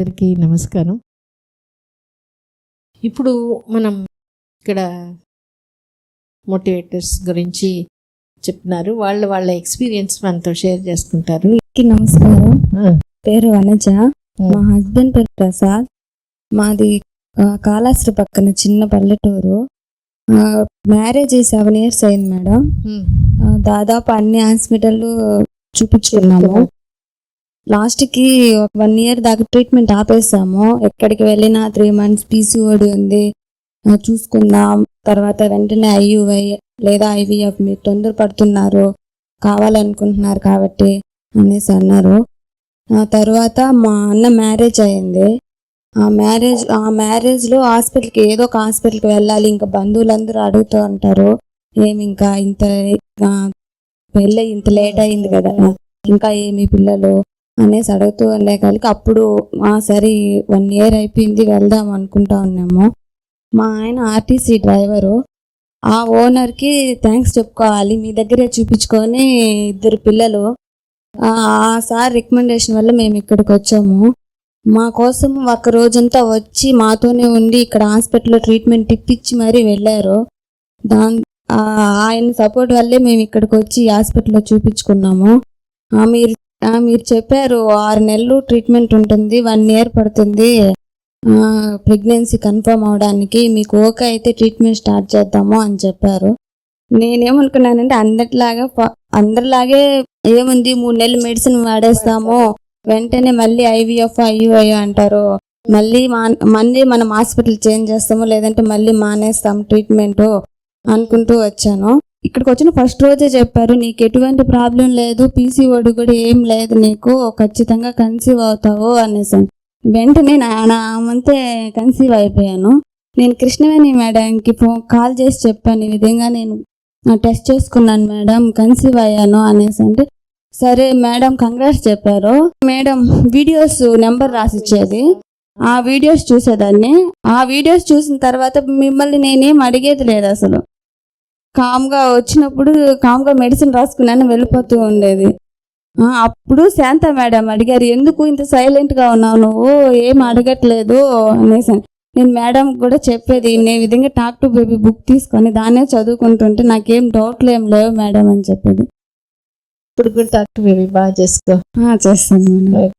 అందరికీ నమస్కారం. ఇప్పుడు మనం ఇక్కడ మోటివేటర్స్ గురించి చెప్తున్నారు. వాళ్ళ వాళ్ళ ఎక్స్పీరియన్స్ మనతో షేర్ చేసుకుంటారు. నమస్కారం. పేరు వనజ. మా హస్బెండ్ పేరు ప్రసాద్. మాది కాళహస్తి పక్కన చిన్న పల్లెటూరు. మ్యారేజ్ సెవెన్ ఇయర్స్ అయింది మేడం. దాదాపు అన్ని హాస్పిటల్ చూపించుకున్నాము. లాస్ట్కి వన్ ఇయర్ దాకా ట్రీట్మెంట్ ఆపేసాము. ఎక్కడికి వెళ్ళినా త్రీ మంత్స్ పీసీఓడి ఉంది. చూసుకుందాం. తర్వాత వెంటనే ఐయుఐ లేదా ఐవీఎఫ్ మీరు తొందరపడుతున్నారు కావాలనుకుంటున్నారు కాబట్టి అనేసి అన్నారు. తర్వాత మా అన్న మ్యారేజ్ అయింది. ఆ మ్యారేజ్ ఆ మ్యారేజ్లో హాస్పిటల్కి ఏదో ఒక హాస్పిటల్కి వెళ్ళాలి. ఇంకా బంధువులందరూ అడుగుతూ ఉంటారు. ఏమి ఇంకా ఇంత పెళ్ళి ఇంత లేట్ అయింది కదా. ఇంకా ఏమి పిల్లలు? అనేసి అడుగుతూ ఉండే కలికి అప్పుడు ఆ సరే వన్ ఇయర్ అయిపోయింది వెళ్దాం అనుకుంటా ఉన్నాము. మా ఆయన ఆర్టీసీ డ్రైవరు ఆ ఓనర్కి థ్యాంక్స్ చెప్పుకోవాలి మీ దగ్గరే చూపించుకొని ఇద్దరు పిల్లలు ఆ సార్ రికమెండేషన్ వల్ల మేము ఇక్కడికి వచ్చాము. మా కోసం ఒక రోజంతా వచ్చి మాతోనే ఉండి ఇక్కడ హాస్పిటల్లో ట్రీట్మెంట్ ఇప్పించి మరీ వెళ్ళారు. దాని ఆయన సపోర్ట్ వల్లే మేము ఇక్కడికి వచ్చి హాస్పిటల్లో చూపించుకున్నాము. మీరు మీరు చెప్పారు ఆరు నెలలు ట్రీట్మెంట్ ఉంటుంది వన్ ఇయర్ పడుతుంది. ప్రెగ్నెన్సీ కన్ఫర్మ్ అవడానికి మీకు ఓకే అయితే ట్రీట్మెంట్ స్టార్ట్ చేద్దాము అని చెప్పారు. నేనేమనుకున్నానంటే అందరిలాగా అందరిలాగే ఏముంది మూడు నెలలు మెడిసిన్ వాడేస్తాము వెంటనే మళ్ళీ ఐవీఎఫ్ ఐయుఐ అంటారు. మళ్ళీ మా మళ్ళీ మనం హాస్పిటల్ చేంజ్ చేస్తాము లేదంటే మళ్ళీ మానేస్తాం ట్రీట్మెంటు అనుకుంటూ వచ్చాను. ఇక్కడికి వచ్చిన ఫస్ట్ రోజే చెప్పారు నీకు ఎటువంటి ప్రాబ్లం లేదు పీసీఓడి కూడా ఏం లేదు నీకు ఖచ్చితంగా కన్సీవ్ అవుతావు అనేసి వెంటనే నా నా మంతే కన్సీవ్ అయిపోయాను. నేను కృష్ణవేణి మేడంకి ఫోన్ కాల్ చేసి చెప్పాను ఈ విధంగా నేను టెస్ట్ చేసుకున్నాను మేడం కన్సీవ్ అయ్యాను అనేసి అంటే సరే మేడం కంగ్రాట్స్ చెప్పారు. మేడం వీడియోస్ నెంబర్ రాసిచ్చేది. ఆ వీడియోస్ చూసేదాన్ని. ఆ వీడియోస్ చూసిన తర్వాత మిమ్మల్ని నేనేం అడిగేది లేదు అసలు. కామ్గా వచ్చినప్పుడు కామ్గా మెడిసిన్ రాసుకున్నాను వెళ్ళిపోతూ ఉండేది. అప్పుడు శాంత మేడం అడిగారు ఎందుకు ఇంత సైలెంట్గా ఉన్నావు నువ్వు? ఏం అడగట్లేదు? అనేసి. నేను మేడం కూడా చెప్పేది నేను విధంగా టాక్ టు బేబీ బుక్ తీసుకొని దాన్నే చదువుకుంటుంటే నాకేం డౌట్లు ఏం లేవు మేడం అని చెప్పేది. ఇప్పుడు కూడా డాక్టర్ బేబీ బాగా చేసుకో. చేస్తాను మేడం.